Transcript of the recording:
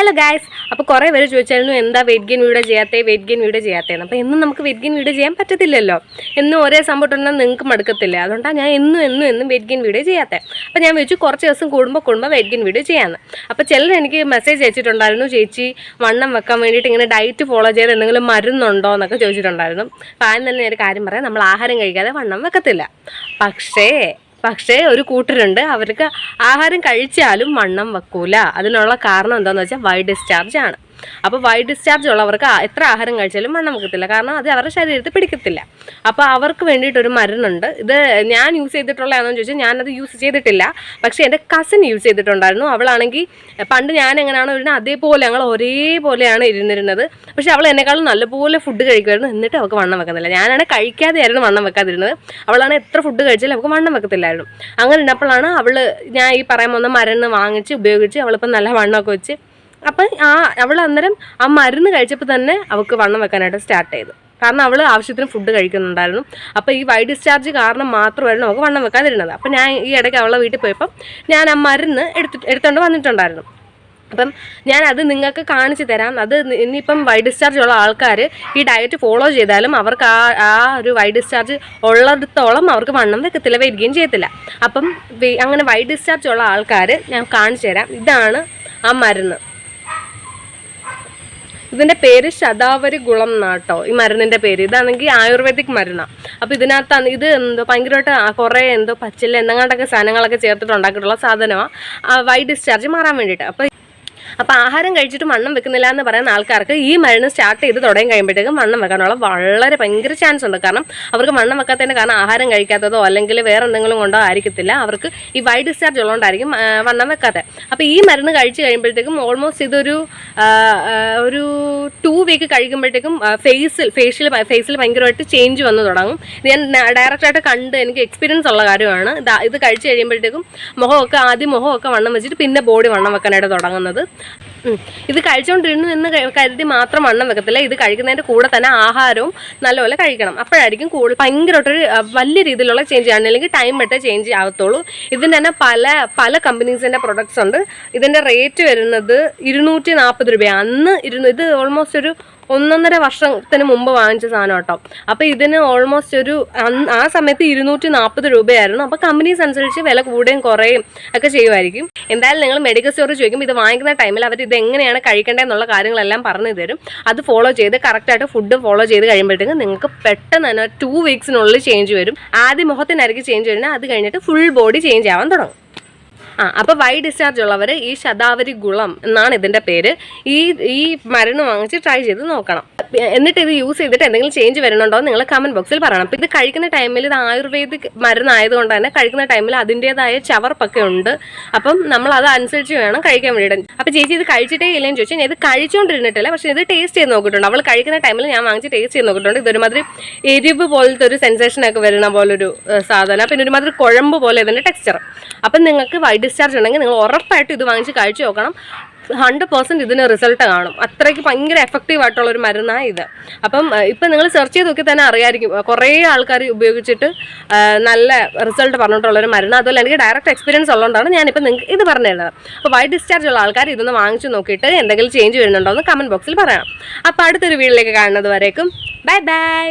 Hello guys അപ്പോൾ കുറേ പേര് ചോദിച്ചായിരുന്നു എന്താ വെയിറ്റ് ഗെയിൻ വീഡിയോ ചെയ്യാത്തേ വെയിറ്റ് ഗെയിൻ വീഡിയോ ചെയ്യാത്തേന്ന് അപ്പോൾ എന്നും നമുക്ക് വെയിറ്റ് ഗെയിൻ വീഡിയോ ചെയ്യാൻ പറ്റത്തില്ലല്ലോ. എന്നും ഒരേ സംഭവം ഉണ്ടെങ്കിൽ നിങ്ങൾക്ക് മടുക്കത്തില്ല. അതുകൊണ്ടാണ് ഞാൻ എന്നും എന്നും എന്നും വെയിറ്റ് ഗെയിൻ വീഡിയോ ചെയ്യാത്തേ. അപ്പോൾ ഞാൻ വെച്ചു കുറച്ച് ദിവസം കൂടുമ്പോൾ കൂടുമ്പോൾ വെയിറ്റ് ഗെയിൻ വീഡിയോ ചെയ്യാമെന്ന് അപ്പോൾ ചിലർ എനിക്ക് മെസ്സേജ് അയച്ചിട്ടുണ്ടായിരുന്നു ചേച്ചി വണ്ണം വെക്കാൻ വേണ്ടിയിട്ട് ഇങ്ങനെ ഡയറ്റ് ഫോളോ ചെയ്ത് എന്തെങ്കിലും മരുന്നുണ്ടോ? എന്നൊക്കെ ചോദിച്ചിട്ടുണ്ടായിരുന്നു. അപ്പോൾ ആദ്യം തന്നെ ഒരു കാര്യം പറയാം നമ്മൾ ആഹാരം കഴിക്കാതെ വണ്ണം വെക്കത്തില്ല. പക്ഷേ പക്ഷേ ഒരു കൂട്ടരുണ്ട്. അവർക്ക് ആഹാരം കഴിച്ചാലും വണ്ണം വെക്കൂല. അതിനുള്ള കാരണം എന്താണെന്ന് വെച്ചാൽ വൈ ഡിസ്ചാർജ് ആണ്. അപ്പോൾ വൈറ്റ് ഡിസ്ചാർജ് ഉള്ളവർക്ക് എത്ര ആഹാരം കഴിച്ചാലും വണ്ണം വെക്കത്തില്ല കാരണം അത് അവരുടെ ശരീരത്തിൽ പിടിക്കത്തില്ല. അപ്പോൾ അവർക്ക് വേണ്ടിയിട്ടൊരു മരുന്നുണ്ട്. ഇത് ഞാൻ യൂസ് ചെയ്തിട്ടുള്ളതാണെന്ന് ചോദിച്ചാൽ ഞാനത് യൂസ് ചെയ്തിട്ടില്ല. പക്ഷേ എന്റെ കസിൻ യൂസ് ചെയ്തിട്ടുണ്ടായിരുന്നു. അവളാണെങ്കിൽ പണ്ട് ഞാൻ എങ്ങനെയാണോ ഇരുന്നത് അതേപോലെ ഞങ്ങൾ ഒരേപോലെയാണ് ഇരുന്നിരുന്നത്. പക്ഷേ അവൾ എന്നെക്കാളും നല്ലപോലെ ഫുഡ് കഴിക്കുമായിരുന്നു. എന്നിട്ട് അവൾക്ക് വണ്ണം വെക്കുന്നില്ല. ഞാനാണ് കഴിക്കാതെ കഴിക്കാതെയായിരുന്നു വണ്ണം വെക്കാതിരുന്നത്. അവളാണ് എത്ര ഫുഡ് കഴിച്ചാലും അവൾക്ക് വണ്ണം വെക്കത്തില്ലായിരുന്നു. അങ്ങനെ ഉണ്ടപ്പോഴാണ് അവൾ ഞാൻ ഈ പറയാൻ വന്ന മരുന്ന് വാങ്ങിച്ച് ഉപയോഗിച്ച് അവളിപ്പം നല്ല വണ്ണമൊക്കെ വെച്ച് അപ്പം ആ അവൾ അന്നേരം ആ മരുന്ന് കഴിച്ചപ്പോൾ തന്നെ അവൾക്ക് വണ്ണം വെക്കാനായിട്ട് സ്റ്റാർട്ട് ചെയ്തു. കാരണം അവൾ ആവശ്യത്തിന് ഫുഡ് കഴിക്കുന്നുണ്ടായിരുന്നു. അപ്പോൾ ഈ വൈ ഡിസ്ചാർജ് കാരണം മാത്രമായിരുന്നു അവൾക്ക് വണ്ണം വെക്കാതിരുന്നത്. അപ്പം ഞാൻ ഈ ഇടയ്ക്ക് അവളെ വീട്ടിൽ പോയപ്പം ഞാൻ ആ മരുന്ന് എടുത്തിട്ട് എടുത്തുകൊണ്ട് വന്നിട്ടുണ്ടായിരുന്നു. അപ്പം ഞാൻ അത് നിങ്ങൾക്ക് കാണിച്ചു തരാം. അത് ഇനിയിപ്പം വൈ ഡിസ്ചാർജ് ഉള്ള ആൾക്കാർ ഈ ഡയറ്റ് ഫോളോ ചെയ്താലും അവർക്ക് ആ ആ ഒരു വൈ ഡിസ്ചാർജ് ഉള്ളിടത്തോളം അവർക്ക് വണ്ണം വെക്കത്തില്ല വരികയും ചെയ്യത്തില്ല. അപ്പം അങ്ങനെ വൈ ഡിസ്ചാർജ് ഉള്ള ആൾക്കാർ ഞാൻ കാണിച്ചു തരാം. ഇതാണ് ആ മരുന്ന്. ഇതിന്റെ പേര് ശതാവരി ഗുളം എന്നാട്ടോ. ഈ മരുന്നിന്റെ പേര്. ഇതാണെങ്കിൽ ആയുർവേദിക് മരുന്നാണ് അപ്പോൾ ഇതിനകത്താണ് ഇത് എന്തോ ഭയങ്കരമായിട്ട് കുറേ എന്തോ പച്ചില എന്തെങ്ങാണ്ടൊക്കെ സാധനങ്ങളൊക്കെ ചേർത്തിട്ട് ഉണ്ടാക്കിയിട്ടുള്ള സാധനമാണ് വൈ ഡിസ്ചാർജ് മാറാൻ വേണ്ടിയിട്ട്. അപ്പോൾ അപ്പോൾ ആഹാരം കഴിച്ചിട്ട് വണ്ണം വെക്കുന്നില്ല എന്ന് പറയുന്ന ആൾക്കാർക്ക് ഈ മരുന്ന് സ്റ്റാർട്ട് ചെയ്ത് തുടങ്ങി കഴിയുമ്പോഴത്തേക്കും വണ്ണം വെക്കാനുള്ള വളരെ ഭയങ്കര ചാൻസ് ഉണ്ട്. കാരണം അവർക്ക് വണ്ണം വെക്കാത്തതിന്റെ കാരണം ആഹാരം കഴിക്കാത്തതോ അല്ലെങ്കിൽ വേറെ എന്തെങ്കിലും കൊണ്ടോ ആയിരിക്കത്തില്ല. അവർക്ക് ഈ വൈ ഡിസ്ചാർജ് ഉള്ളതുകൊണ്ടായിരിക്കും വണ്ണം വെക്കാത്തത് അപ്പോൾ ഈ മരുന്ന് കഴിച്ച് കഴിയുമ്പോഴത്തേക്കും ഓൾമോസ്റ്റ് ഇതൊരു ഒരു ടു വീക്ക് കഴിക്കുമ്പോഴത്തേക്കും ഫേസിൽ ഫേഷ്യൽ ഫേസിൽ ഭയങ്കരമായിട്ട് ചേഞ്ച് വന്ന് തുടങ്ങും. ഞാൻ ഡയറക്റ്റായിട്ട് കണ്ട് എനിക്ക് എക്സ്പീരിയൻസ് ഉള്ള കാര്യമാണ്. ഇത് കഴിച്ച് കഴിയുമ്പോഴത്തേക്കും മുഖമൊക്കെ ആദ്യം മുഖമൊക്കെ വണ്ണം വെച്ചിട്ട് പിന്നെ ബോഡി വണ്ണം വെക്കാനായിട്ട് തുടങ്ങുന്നത്. ഇത് കഴിച്ചുകൊണ്ടിരുന്നു എന്ന് കരുതി മാത്രം വണ്ണം വെക്കത്തില്ല. ഇത് കഴിക്കുന്നതിന്റെ കൂടെ തന്നെ ആഹാരവും നല്ലപോലെ കഴിക്കണം. അപ്പോഴായിരിക്കും കൂടുതൽ ഭയങ്കരമായിട്ടൊരു വലിയ രീതിയിലുള്ള ചേഞ്ച് ആണ് അല്ലെങ്കിൽ ടൈം എടുത്തേ ചേഞ്ച് ആകത്തുള്ളൂ ഇതിന് തന്നെ പല പല കമ്പനീസിന്റെ പ്രൊഡക്ട്സ് ഉണ്ട്. ഇതിന്റെ റേറ്റ് വരുന്നത് ഇരുന്നൂറ്റി നാൽപ്പത് രൂപയാണ്. അന്ന് ഇരുന്നു ഇത് ഓൾമോസ്റ്റ് ഒരു ഒന്നൊന്നര വർഷത്തിന് മുമ്പ് വാങ്ങിച്ച സാധനം കേട്ടോ. അപ്പോൾ ഇതിന് ഓൾമോസ്റ്റ് ഒരു ആ സമയത്ത് ഇരുന്നൂറ്റി നാൽപ്പത് രൂപയായിരുന്നു. അപ്പോൾ കമ്പനീസ് അനുസരിച്ച് വില കൂടുകയും കുറയും ഒക്കെ ചെയ്യുമായിരിക്കും. എന്തായാലും നിങ്ങൾ മെഡിക്കൽ സ്റ്റോറിൽ ചോദിക്കും ഇത് വാങ്ങിക്കുന്ന ടൈമിൽ അവർ ഇത് എങ്ങനെയാണ് കഴിക്കേണ്ടതെന്നുള്ള കാര്യങ്ങളെല്ലാം പറഞ്ഞു തരും. അത് ഫോളോ ചെയ്ത് കറക്റ്റായിട്ട് ഫുഡ് ഫോളോ ചെയ്ത് കഴിയുമ്പോഴത്തേക്കും നിങ്ങൾക്ക് പെട്ടെന്ന് തന്നെ ടു വീക്സിനുള്ളിൽ ചേഞ്ച് വരും. ആദ്യം മുഖത്തിനായിരിക്കും ചേഞ്ച് വരുന്നത് അത് കഴിഞ്ഞിട്ട് ഫുൾ ബോഡി ചേഞ്ച് ആവാൻ തുടങ്ങും. ആ അപ്പോൾ വൈ ഡിസ്ചാർജ് ഉള്ളവർ ഈ ശതാവരി ഗുളം എന്നാണ് ഇതിന്റെ പേര്. ഈ ഈ മരുന്ന് വാങ്ങിച്ച് ട്രൈ ചെയ്ത് നോക്കണം. എന്നിട്ട് ഇത് യൂസ് ചെയ്തിട്ട് എന്തെങ്കിലും ചേഞ്ച് എന്ന് നിങ്ങൾ കമന്റ് ബോക്സിൽ പറയണം. അപ്പോൾ ഇത് കഴിക്കുന്ന ടൈമിൽ ഇത് ആയുർവേദിക് മരുന്നായതുകൊണ്ട് തന്നെ കഴിക്കുന്ന ടൈമിൽ അതിന്റെതായ ചവർപ്പൊക്കെ ഉണ്ട്. അപ്പം നമ്മൾ അത് അനുസരിച്ച് വേണം കഴിക്കാൻ വേണ്ടിയിട്ട്. അപ്പോൾ ചേച്ചി ഇത് കഴിച്ചിട്ടേ ഇല്ലെന്ന് ചോദിച്ചാൽ ഞാൻ ഇത് കഴിച്ചുകൊണ്ടിരുന്നിട്ടില്ല പക്ഷേ ഇത് ടേസ്റ്റ് ചെയ്ത് നോക്കിയിട്ടുണ്ട്. അവൾ കഴിക്കുന്ന ടൈമിൽ ഞാൻ വാങ്ങിച്ച് ടേസ്റ്റ് ചെയ്ത് നോക്കിയിട്ടുണ്ട്. ഇതൊരുമാതിരി എരിവ് പോലത്തെ ഒരു സെൻസേഷൻ ഒക്കെ വരുന്ന പോലൊരു സാധനം. പിന്നെ ഒരുമാതിരി കുഴമ്പ് പോലെ ഇതിന്റെ ടെക്സ്ചർ അപ്പം നിങ്ങൾക്ക് വൈ ഡിസ്ചാർജ് ഉണ്ടെങ്കിൽ നിങ്ങൾ ഉറപ്പായിട്ട് ഇത് വാങ്ങിച്ച് കഴിച്ചു നോക്കണം. ഹൺഡ്രഡ് പെർസെന്റ് ഇതിന് റിസൾട്ട് കാണും. അത്രയ്ക്ക് ഭയങ്കര എഫക്റ്റീവ് ആയിട്ടുള്ള ഒരു മരുന്നാണ് ഇത്. അപ്പം ഇപ്പം നിങ്ങൾ സെർച്ച് ചെയ്ത് നോക്കി തന്നെ അറിയായിരിക്കും. കുറേ ആൾക്കാർ ഉപയോഗിച്ചിട്ട് നല്ല റിസൾട്ട് പറഞ്ഞിട്ടുള്ള ഒരു മരുന്ന്. അതുപോലെ എനിക്ക് ഡയറക്റ്റ് എക്സ്പീരിയൻസ് ഉള്ളതുകൊണ്ടാണ് ഞാനിപ്പോൾ നിങ്ങൾക്ക് ഇത് പറഞ്ഞു തരുന്നത് അപ്പോൾ വൈറ്റ് ഡിസ്ചാർജ് ഉള്ള ആൾക്കാർ ഇതൊന്ന് വാങ്ങിച്ചു നോക്കിയിട്ട് എന്തെങ്കിലും ചേഞ്ച് വരുന്നുണ്ടോ എന്ന് കമന്റ് ബോക്സിൽ പറയണം അപ്പോൾ അടുത്തൊരു വീട്ടിലേക്ക് കാണുന്നത് വരേക്കും. Bye bye